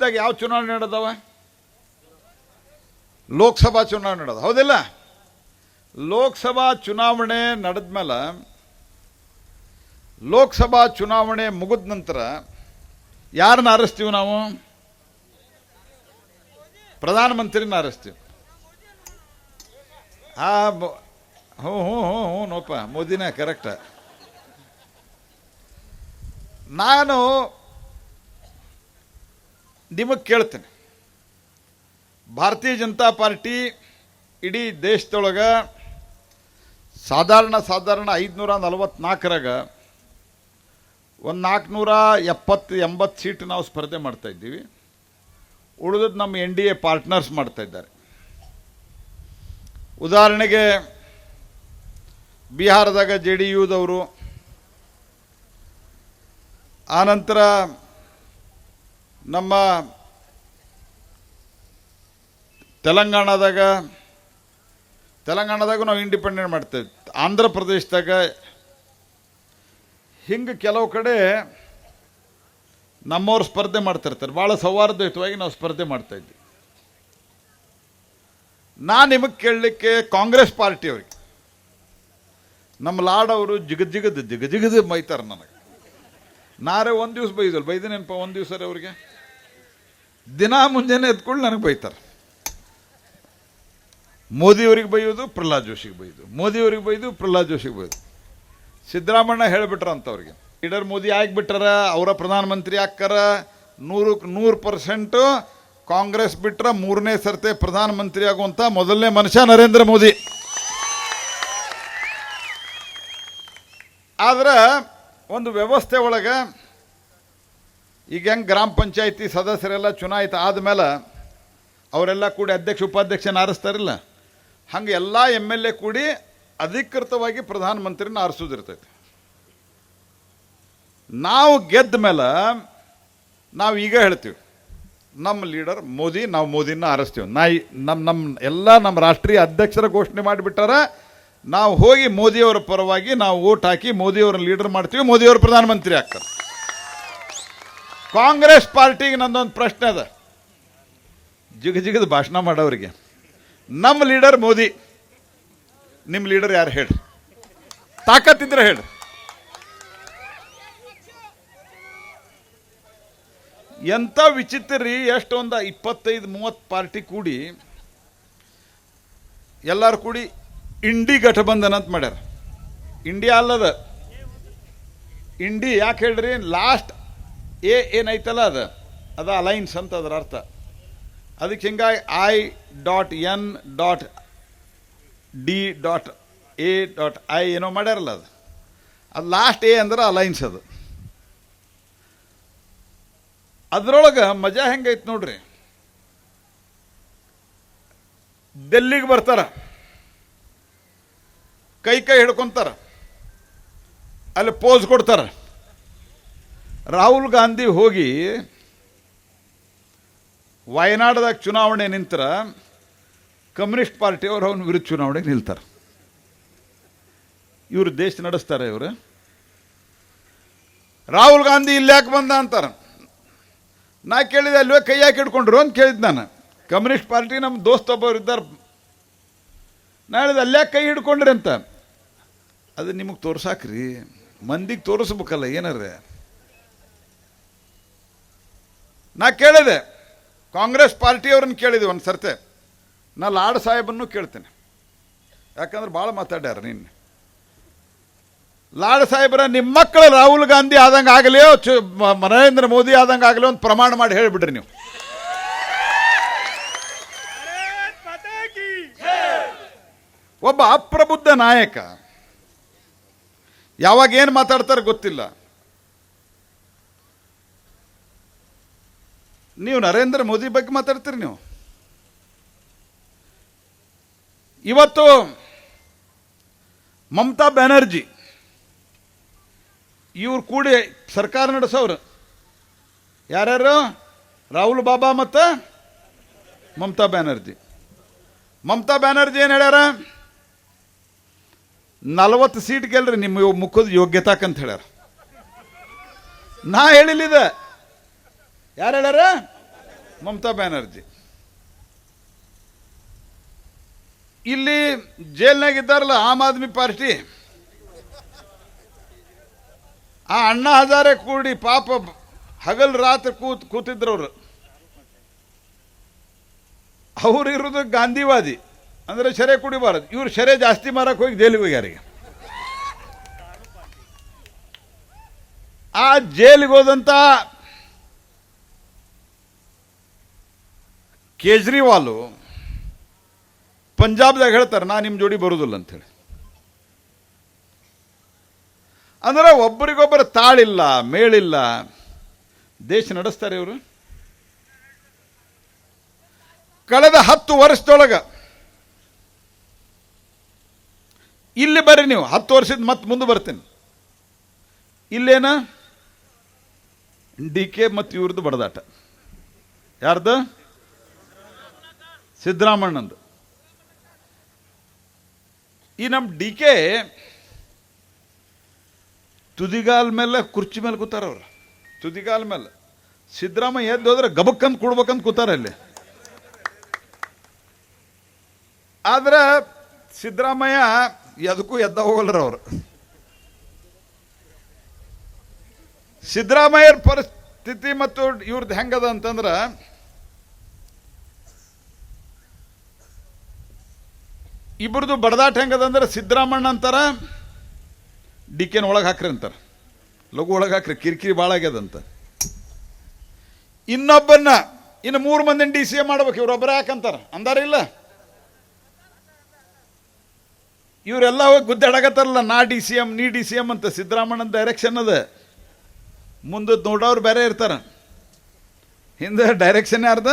ದೇಶದಾಗ ಯಾವ ಚುನಾವಣೆ ನಡೆದವ? ಲೋಕಸಭಾ ಚುನಾವಣೆ ನಡೆದ ಹೌದಿಲ್ಲ? ಲೋಕಸಭಾ ಚುನಾವಣೆ ನಡೆದ ಮೇಲೆ ಲೋಕಸಭಾ ಚುನಾವಣೆ ಮುಗಿದ ನಂತರ ಯಾರನ್ನ ಆರಿಸ್ತೀವಿ ನಾವು? ಪ್ರಧಾನಮಂತ್ರಿನ ಆರಿಸ್ತೀವಿ ಆ ಹ್ಞೂ ಹ್ಞೂ ಹ್ಞೂ ಹ್ಞೂ ನೋಪ ಮೋದಿನೇ ಕರೆಕ್ಟ ನಾನು ನಿಮಗೆ ಕೇಳ್ತೇನೆ. ಭಾರತೀಯ ಜನತಾ ಪಾರ್ಟಿ ಇಡೀ ದೇಶದೊಳಗೆ ಸಾಧಾರಣ ಸಾಧಾರಣ ಐದುನೂರ ನಲವತ್ನಾಲ್ಕರಾಗ ಒಂದು ನಾಲ್ಕುನೂರ ಎಪ್ಪತ್ತು, ಎಂಬತ್ತು ಸೀಟ್ ನಾವು ಸ್ಪರ್ಧೆ ಮಾಡ್ತಾಯಿದ್ದೀವಿ ಉಳಿದದ್ದು ನಮ್ಮ ಎನ್ ಡಿ ಎ ಪಾರ್ಟ್ನರ್ಸ್ ಮಾಡ್ತಾಯಿದ್ದಾರೆ ಉದಾಹರಣೆಗೆ ಬಿಹಾರದಾಗ ಜೆ ಡಿ ಯುದವರು ಆನಂತರ ನಮ್ಮ ತೆಲಂಗಾಣದಾಗ ತೆಲಂಗಾಣದಾಗ ನಾವು ಇಂಡಿಪೆಂಡೆಂಟ್ ಮಾಡ್ತೇವೆ. ಆಂಧ್ರ ಪ್ರದೇಶದಾಗ ಹಿಂಗೆ ಕೆಲವು ಕಡೆ ನಮ್ಮವ್ರು ಸ್ಪರ್ಧೆ ಮಾಡ್ತಿರ್ತಾರೆ. ಭಾಳ ಸೌಹಾರ್ದಯುತವಾಗಿ ನಾವು ಸ್ಪರ್ಧೆ ಮಾಡ್ತಾ ಇದ್ವಿ. ನಾನು ನಿಮಗೆ ಕೇಳಲಿಕ್ಕೆ ಕಾಂಗ್ರೆಸ್ ಪಾರ್ಟಿಯವ್ರಿಗೆ, ನಮ್ಮ ಲಾಡವರು ಅವರು ಜಿಗದ್ ಜಿಗದ್ ಜಿಗ ಜಿಗದ್ ಮೈತಾರ ನನಗೆ. ನಾರೇ ಒಂದು ದಿವ್ಸ ಬೈದಲ್ಲ ಬೈದಿನೇನಪ್ಪ ಒಂದು ದಿವಸ ರೀ ಅವ್ರಿಗೆ. ದಿನ ಮುಂಜಾನೆ ಎದ್ಕೊಂಡು ನನಗೆ ಬೈತಾರೆ. ಮೋದಿಯವ್ರಿಗೆ ಬೈಯೋದು, ಪ್ರಹ್ಲಾದ್ ಜೋಶಿಗೆ ಬೈದು ಮೋದಿಯವ್ರಿಗೆ ಬೈದು, ಪ್ರಹ್ಲಾದ್ ಜೋಶಿಗೆ ಬೈದು. ಸಿದ್ದರಾಮಣ್ಣ ಹೇಳಿಬಿಟ್ರ ಅಂತವ್ರಿಗೆ ಲೀಡರ್ ಮೋದಿ ಆಗಿಬಿಟ್ಟಾರ, ಅವರ ಪ್ರಧಾನಮಂತ್ರಿ ಆಕ್ಕಾರ ನೂರು ನೂರು ಪರ್ಸೆಂಟು ಕಾಂಗ್ರೆಸ್ ಬಿಟ್ರ ಮೂರನೇ ಸರ್ತೆ ಪ್ರಧಾನಮಂತ್ರಿ ಆಗುವಂಥ ಮೊದಲನೇ ಮನುಷ್ಯ ನರೇಂದ್ರ ಮೋದಿ. ಆದ್ರೆ ಒಂದು ವ್ಯವಸ್ಥೆ ಒಳಗೆ ಈಗ ಹೆಂಗೆ ಗ್ರಾಮ ಪಂಚಾಯತಿ ಸದಸ್ಯರೆಲ್ಲ ಚುನಾಯಿತ ಆದಮೇಲೆ ಅವರೆಲ್ಲ ಕೂಡಿ ಅಧ್ಯಕ್ಷ, ಉಪಾಧ್ಯಕ್ಷನ ಆರಿಸ್ತಾರಿಲ್ಲ. ಹಂಗೆ ಎಲ್ಲ ಎಂ ಎಲ್ ಎ ಕೂಡಿ ಅಧಿಕೃತವಾಗಿ ಪ್ರಧಾನಮಂತ್ರಿನ ಆರಿಸೋದಿರ್ತೈತೆ. ನಾವು ಗೆದ್ದ ಮೇಲೆ ನಾವು ಈಗ ಹೇಳ್ತೀವಿ, ನಮ್ಮ ಲೀಡರ್ ಮೋದಿ, ನಾವು ಮೋದಿನ ಆರಿಸ್ತೀವಿ. ನಾ ನಮ್ಮ ನಮ್ಮ ಎಲ್ಲ ನಮ್ಮ ರಾಷ್ಟ್ರೀಯ ಅಧ್ಯಕ್ಷರ ಘೋಷಣೆ ಮಾಡಿಬಿಟ್ಟಾರ ನಾವು ಹೋಗಿ ಮೋದಿಯವರ ಪರವಾಗಿ ನಾವು ಓಟ್ ಹಾಕಿ ಮೋದಿಯವ್ರನ್ನ ಲೀಡರ್ ಮಾಡ್ತೀವಿ, ಮೋದಿಯವರು ಪ್ರಧಾನಮಂತ್ರಿ ಆಗ್ತಾರೆ. ಕಾಂಗ್ರೆಸ್ ಪಾರ್ಟಿಗೆ ನಂದೊಂದು ಪ್ರಶ್ನೆ ಅದ. ಜಿಗ ಜಿಗದ ಭಾಷಣ ಮಾಡೋರಿಗೆ. ನಮ್ಮ ಲೀಡರ್ ಮೋದಿ, ನಿಮ್ಮ ಲೀಡರ್ ಯಾರು ಹೇಳಿ? ತಾಕತ್ತಿದ್ರೆ ಹೇಳಿ. ಎಂಥ ವಿಚಿತ್ರ ರೀ, ಎಷ್ಟೊಂದು ಇಪ್ಪತ್ತೈದು, ಮೂವತ್ತು ಪಾರ್ಟಿ ಕೂಡಿ, ಎಲ್ಲರೂ ಕೂಡಿ ಇಂಡಿ ಗಠಬಂಧನ ಅಂತ ಮಾಡ್ಯಾರ. ಇಂಡಿಯಾ ಅಲ್ಲದ. ಇಂಡಿ ಯಾಕೆ ಹೇಳ್ರಿ? ಲಾಸ್ಟ್ ಎ ಏನೈತಲ್ಲ ಅದು? ಅದು ಅಲೈನ್ಸ್ ಅಂತ ಅದರ ಅರ್ಥ. ಅದಕ್ಕೆ ಹಿಂಗಾಗಿ I dot N dot D dot A dot I ಏನೋ ಮಾಡ್ಯಾರಲ್ಲ ಅದು. ಅದು ಲಾಸ್ಟ್ ಎ ಅಂದ್ರೆ ಅಲೈನ್ಸ್ ಅದು. ಅದರೊಳಗೆ ಮಜಾ ಹೆಂಗೈತೆ ನೋಡ್ರಿ? ಡೆಲ್ಲಿಗೆ ಬರ್ತಾರ? ಕೈ ಕೈ ಹಿಡ್ಕೊಂತಾರ. ಅಲ್ಲಿ ಪೋಸ್ ಕೊಡ್ತಾರೆ. ರಾಹುಲ್ ಗಾಂಧಿ ಹೋಗಿ ವಯನಾಡದಾಗ ಚುನಾವಣೆ ನಿಂತರ ಕಮ್ಯುನಿಸ್ಟ್ ಪಾರ್ಟಿಯವರು ಅವನ ವಿರುದ್ಧ ಚುನಾವಣೆಗೆ ನಿಲ್ತಾರೆ. ಇವರು ದೇಶ ನಡೆಸ್ತಾರೆ ಇವರು. ರಾಹುಲ್ ಗಾಂಧಿ ಇಲ್ಲಿ ಬಂದ ಅಂತಾರೆ. ನಾ ಕೇಳಿದೆ ಅಲ್ವೇ ಕೈ ಯಾಕೆ ಹಿಡ್ಕೊಂಡ್ರು ಅಂತ ಕೇಳಿದ್ ನಾನು. ಕಮ್ಯುನಿಸ್ಟ್ ಪಾರ್ಟಿ ನಮ್ಮ ದೋಸ್ತ ಒಬ್ಬರು ಇದ್ದಾರೆ ನಾ ಹೇಳಿದೆ ಅಲ್ಲೇ ಕೈ ಹಿಡ್ಕೊಂಡ್ರಿ ಅಂತ. ಅದು ನಿಮಗೆ ತೋರ್ಸಾಕ್ರಿ. ಮಂದಿಗೆ ತೋರಿಸ್ಬೇಕಲ್ಲ ಏನಾರ? ನಾ ಕೇಳಿದೆ. ಕಾಂಗ್ರೆಸ್ ಪಾರ್ಟಿಯವ್ರನ್ನ ಕೇಳಿದೆ ಒಂದು ಸರ್ತೆ. ನಾ ಲಾಡ್ ಸಾಹೇಬನ್ನು ಕೇಳ್ತೇನೆ. ಯಾಕಂದ್ರೆ ಭಾಳ ಮಾತಾಡ್ಯಾರ ನಿನ್ನೆ. ಲಾಡ್ ಸಾಹೇಬ್ರ ನಿಮ್ಮ ಮಕ್ಕಳು ರಾಹುಲ್ ಗಾಂಧಿ ಆದಂಗೆ ಆಗಲಿ ಚು ನರೇಂದ್ರ ಮೋದಿ ಆದಂಗೆ ಆಗಲಿ ಒಂದು ಪ್ರಮಾಣ ಮಾಡಿ ಹೇಳಿಬಿಡ್ರಿ ನೀವು. ಒಬ್ಬ ಅಪ್ರಬುದ್ಧ ನಾಯಕ ಯಾವಾಗ ಏನು ಮಾತಾಡ್ತಾರೆ ಗೊತ್ತಿಲ್ಲ. ನೀವು ನರೇಂದ್ರ ಮೋದಿ ಬಗ್ಗೆ ಮಾತಾಡ್ತೀರಿ ನೀವು? ಇವತ್ತು ಮಮತಾ ಬ್ಯಾನರ್ಜಿ, ಇವ್ರು ಕೂಡಿ ಸರ್ಕಾರ ನಡೆಸೋರು ಯಾರ್ಯಾರು? ರಾಹುಲ್ ಬಾಬಾ ಮತ್ತು ಮಮತಾ ಬ್ಯಾನರ್ಜಿ. ಮಮತಾ ಬ್ಯಾನರ್ಜಿ ಏನು ಹೇಳ್ಯಾರ? ನಲವತ್ತು ಸೀಟ್ ಗೆಲ್ರಿ, ನಿಮ್ಮ ಮುಖದ ಯೋಗ್ಯತಾಕಂತ ಹೇಳ್ಯಾರ. ನಾ ಹೇಳಿಲ್ಲಿದ ಯಾರು ಹೇಳ್ಯಾರ? ಮಮತಾ ಬ್ಯಾನರ್ಜಿ. ಇಲ್ಲಿ ಜೈಲ್ನಾಗ ಇದ್ದಾರಲ್ಲ, ಆಮ್ ಆದ್ಮಿ ಪಾರ್ಟಿ. ಆ ಅಣ್ಣಾ ಹಜಾರೆ ಕೂಡಿ ಪಾಪ ಹಗಲ್ ರಾತ್ರಿ ಕೂತ್ ಕೂತಿದ್ರವ್ರು ಅವ್ರು ಇರೋದು ಗಾಂಧಿವಾದಿ. ಅಂದ್ರೆ ಶರೆ ಕುಡಿಬಾರದು. ಇವರು ಶರೆ ಜಾಸ್ತಿ ಮಾರಕ್ಕೆ ಹೋಗಿ ಜೈಲಿಗೆ ಹೋಗ್ಯಾರಿಗೆ ಆ ಜೈಲಿಗೆ ಹೋದಂಥ ಕೇಜ್ರಿವಾಲು ಪಂಜಾಬ್ದಾಗ ಹೇಳ್ತಾರೆ, ನಾ ನಿಮ್ಮ ಜೋಡಿ ಬರೋದಿಲ್ಲ ಅಂಥೇಳಿ ಅಂದ್ರೆ ಒಬ್ಬರಿಗೊಬ್ಬರು ತಾಳಿಲ್ಲ, ಮೇಳಿಲ್ಲ, ದೇಶ ನಡೆಸ್ತಾರೆ ಇವರು. ಕಳೆದ ಹತ್ತು ವರ್ಷದೊಳಗ ಇಲ್ಲಿ ಬರ್ರಿ ನೀವು, ಹತ್ತು ವರ್ಷದ ಮತ್ತೆ ಮುಂದೆ ಬರ್ತೀನಿ. ಇಲ್ಲೇನ? ಡಿ ಕೆ ಮತ್ತು ಇವ್ರದ್ದು ಬಡದಾಟ. ಯಾರ್ದು? ಸಿದ್ದರಾಮಣ್ಣಂದು. ಈ ನಮ್ಮ ಡಿ ಕೆ ತುದಿಗಾಲ್ ಮೇಲೆ ಕುರ್ಚಿ ಮೇಲೆ ಕೂತಾರ ಅವ್ರು. ತುದಿಗಾಲ್ ಮೇಲೆ. ಸಿದ್ದರಾಮಯ್ಯ ಎದ್ದು ಹೋದ್ರೆ ಗಬಕ್ಕಂತ ಕೊಡ್ಬೇಕಂತ ಕೂತಾರ ಅಲ್ಲಿ. ಆದ್ರೆ ಸಿದ್ದರಾಮಯ್ಯ ಎದಕ್ಕೂ ಎದ್ದ ಹೋಗಲ್ರ ಅವರು. ಸಿದ್ದರಾಮಯ್ಯರ ಪರಿಸ್ಥಿತಿ ಮತ್ತು ಇವ್ರದ್ದು ಹೆಂಗದ ಅಂತಂದ್ರೆ ಇಬ್ಬರದು ಬಡದಾಟ ಹೆಂಗದ ಅಂದ್ರೆ ಸಿದ್ದರಾಮಣ್ಣ ಅಂತಾರ ಡಿ ಕೆನ ಒಳಗೆ ಹಾಕ್ರಿ ಅಂತಾರ. ಲಘು ಒಳಗೆ ಹಾಕ್ರಿ, ಕಿರಿಕಿರಿ ಭಾಳ ಆಗ್ಯದಂತ ಇನ್ನೊಬ್ಬನ್ನ ಇನ್ನು ಮೂರು ಮಂದಿನ ಡಿ ಸಿ ಎ ಮಾಡ್ಬೇಕು ಇವ್ರೊಬ್ಬರ ಯಾಕಂತಾರೆ ಅಂದಾರ ಇಲ್ಲ ಇವರೆಲ್ಲ ಹೋಗಿ ಗುದ್ದಾಡಕತ್ತಾರಲ್ಲ ನಾ ಡಿ ಸಿ ಎಂ, ನೀ ಡಿ ಸಿ ಎಂ ಅಂತ ಸಿದ್ದರಾಮಣ್ಣನ ಡೈರೆಕ್ಷನ್ ಅದ. ಮುಂದೆ ನೋಡೋರು ಬೇರೆ ಇರ್ತಾರೆ. ಹಿಂದೆ ಡೈರೆಕ್ಷನ್ ಯಾರ್ದ?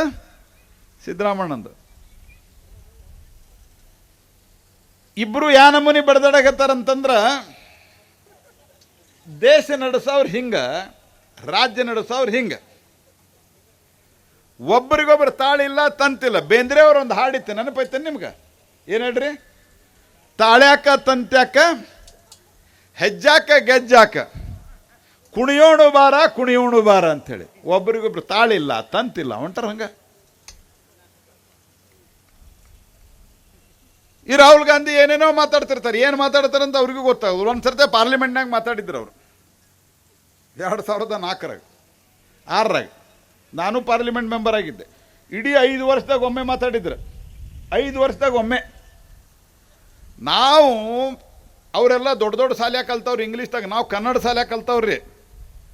ಸಿದ್ದರಾಮಣ್ಣಂದು ಇಬ್ಬರು ಯಾ ನಮೂನಿ ಬಡ್ದಾಡಕತ್ತಾರಂತಂದ್ರೆ ದೇಶ ನಡೆಸೋರು ಹಿಂಗ, ರಾಜ್ಯ ನಡೆಸೋರು ಹಿಂಗ. ಒಬ್ಬರಿಗೊಬ್ಬರು ತಾಳಿಲ್ಲ, ತಂತಿಲ್ಲ. ಬೇಂದ್ರೆ ಅವ್ರು ಒಂದು ಹಾಡಿತ್ತು, ನೆನಪೈತೆ ನಿಮ್ಗೆ? ಏನು ಹೇಳ್ರಿ? ತಾಳ್ಯಾಕ, ತಂತ್ಯಾಕ, ಹೆಜ್ಜಾಕ, ಗೆಜ್ಜಾಕ. ಕುಣಿಯೋಣು ಬಾರ ಕುಣಿಯೋಣು ಬಾರ ಅಂಥೇಳಿ. ಒಬ್ಬರಿಗೊಬ್ರು ತಾಳಿಲ್ಲ, ತಂತಿಲ್ಲ ಹೊಂಟಾರ ಹಂಗ. ಈ ರಾಹುಲ್ ಗಾಂಧಿ ಏನೇನೋ ಮಾತಾಡ್ತಿರ್ತಾರೆ, ಏನು ಮಾತಾಡ್ತಾರೆ ಅಂತ ಅವ್ರಿಗೂ ಗೊತ್ತಾಗೋದು. ಒಂದು ಸರ್ತಿ ಪಾರ್ಲಿಮೆಂಟ್ನಾಗ ಮಾತಾಡಿದ್ರು ಅವರು. ಎರಡು ಸಾವಿರದ ನಾಲ್ಕರಾಗ, ಆರರಾಗ. ನಾನು ಪಾರ್ಲಿಮೆಂಟ್ ಮೆಂಬರ್ ಆಗಿದ್ದೆ. ಇಡೀ ಐದು ವರ್ಷದಾಗ ಒಮ್ಮೆ ಮಾತಾಡಿದ್ರು. ಐದು ವರ್ಷದಾಗ ಒಮ್ಮೆ. ನಾವು ಅವರೆಲ್ಲ ದೊಡ್ಡ ದೊಡ್ಡ ಶಾಲ್ಯಾಗ ಕಲ್ತವ್ರು, ಇಂಗ್ಲೀಷ್ದಾಗ ನಾವು ಕನ್ನಡ ಶಾಲ್ಯಾಗ ಕಲ್ತವ್ರಿ,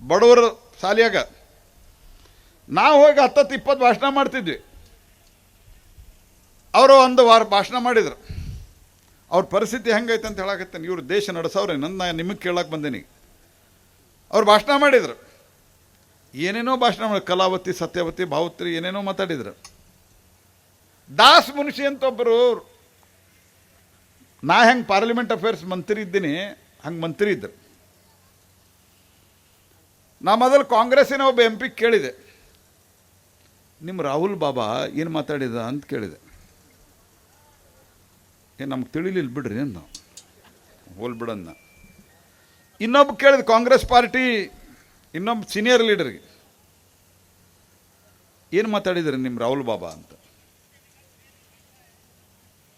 ಬಡವರ ಶಾಲ್ಯಾಗ. ನಾವು ಹೋಗಿ ಹತ್ತತ್ತು ಇಪ್ಪತ್ತು ಭಾಷಣ ಮಾಡ್ತಿದ್ವಿ. ಅವರು ಒಂದು ವಾರ ಭಾಷಣ ಮಾಡಿದ್ರು. ಅವ್ರ ಪರಿಸ್ಥಿತಿ ಹೆಂಗೈತೆ ಅಂತ ಹೇಳಕತ್ತೇನೆ. ಇವ್ರು ದೇಶ ನಡೆಸೋರೆ ನನ್ನ ನಿಮಗೆ ಕೇಳಕ್ಕೆ ಬಂದೀನಿ. ಅವ್ರು ಭಾಷಣ ಮಾಡಿದ್ರು. ಏನೇನೋ ಭಾಷಣ ಮಾಡಿ, ಕಲಾವತಿ, ಸತ್ಯವತಿ, ಭಾವತ್ರಿ, ಏನೇನೋ ಮಾತಾಡಿದ್ರು. ದಾಸ್ ಮುನ್ಷಿ ಅಂತ ಒಬ್ಬರು ನಾ ಹೆಂಗೆ ಪಾರ್ಲಿಮೆಂಟ್ ಅಫೇರ್ಸ್ ಮಂತ್ರಿ ಇದ್ದೀನಿ, ಹಂಗೆ ಮಂತ್ರಿ ಇದ್ದರು ನಾ ಮೊದಲು ಕಾಂಗ್ರೆಸ್ಸಿನ ಒಬ್ಬ ಎಂ ಪಿ ಕೇಳಿದೆ. ನಿಮ್ಮ ರಾಹುಲ್ ಬಾಬಾ ಏನು ಮಾತಾಡಿದ ಅಂತ ಕೇಳಿದೆ. ಏ, ನಮ್ಗೆ ತಿಳಿಲಿಲ್ಲ ಬಿಡ್ರಿ ಅಂದ ಹೋಲ್ ಬಿಡನ್ನ ಇನ್ನೊಬ್ಬ ಕೇಳಿದ ಕಾಂಗ್ರೆಸ್ ಪಾರ್ಟಿ, ಇನ್ನೊಬ್ಬ ಸೀನಿಯರ್ ಲೀಡರ್ಗೆ ಏನು ಮಾತಾಡಿದ್ರಿ ನಿಮ್ಮ ರಾಹುಲ್ ಬಾಬಾ ಅಂತ.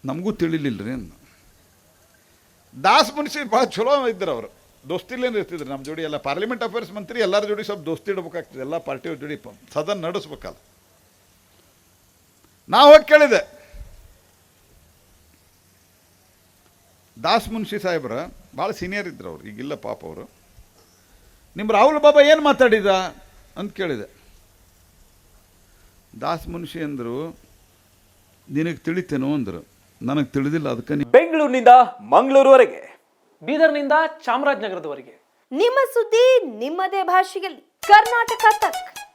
ನಮಗೂ ತಿಳಿಲಿಲ್ಲ ರೀ ಅಂದ ದಾಸ್ ಮುನ್ಸಿ ಭಾಳ ಚಲೋ ಇದ್ರು ಅವರು. ದೋಸ್ತಿಲೇನು ಇರ್ತಿದ್ರು ನಮ್ಮ ಜೋಡಿ ಎಲ್ಲ ಪಾರ್ಲಿಮೆಂಟ್ ಅಫೇರ್ಸ್ ಮಂತ್ರಿ ಎಲ್ಲರ ಜೋಡಿ ಸ್ವಲ್ಪ ದೋಸ್ತಿ ಇಡ್ಬೇಕಾಗ್ತದೆ ಎಲ್ಲ ಪಾರ್ಟಿಯವ್ರ ಜೋಡಿ ಸದನ್ ನಡೆಸ್ಬೇಕಲ್ಲ. ನಾವು ಹೋಗಿ ಕೇಳಿದೆ. ದಾಸ್ ಮುನ್ಷಿ ಸಾಹೇಬ್ರ ಭಾಳ ಸೀನಿಯರ್ ಇದ್ರು ಅವ್ರು, ಈಗಿಲ್ಲ ಪಾಪ ಅವರು. ನಿಮ್ಮ ರಾಹುಲ್ ಬಾಬಾ ಏನು ಮಾತಾಡಿದ ಅಂತ ಕೇಳಿದೆ. ದಾಸ್ ಮುನ್ಷಿ ಅಂದರು, ನಿನಗೆ ತಿಳಿತೇನೋ ಅಂದರು. ನನಗೆ ತಿಳಿದಿಲ್ಲ ಅದಕ್ಕೆ ಬೆಂಗಳೂರಿನಿಂದ ಮಂಗಳೂರುವರೆಗೆ. ಬೀದರ್ನಿಂದ ಚಾಮರಾಜನಗರದವರೆಗೆ. ನಿಮ್ಮ ಸುದ್ದಿ ನಿಮ್ಮದೇ ಭಾಷೆಯಲ್ಲಿ. ಕರ್ನಾಟಕ ತಕ್.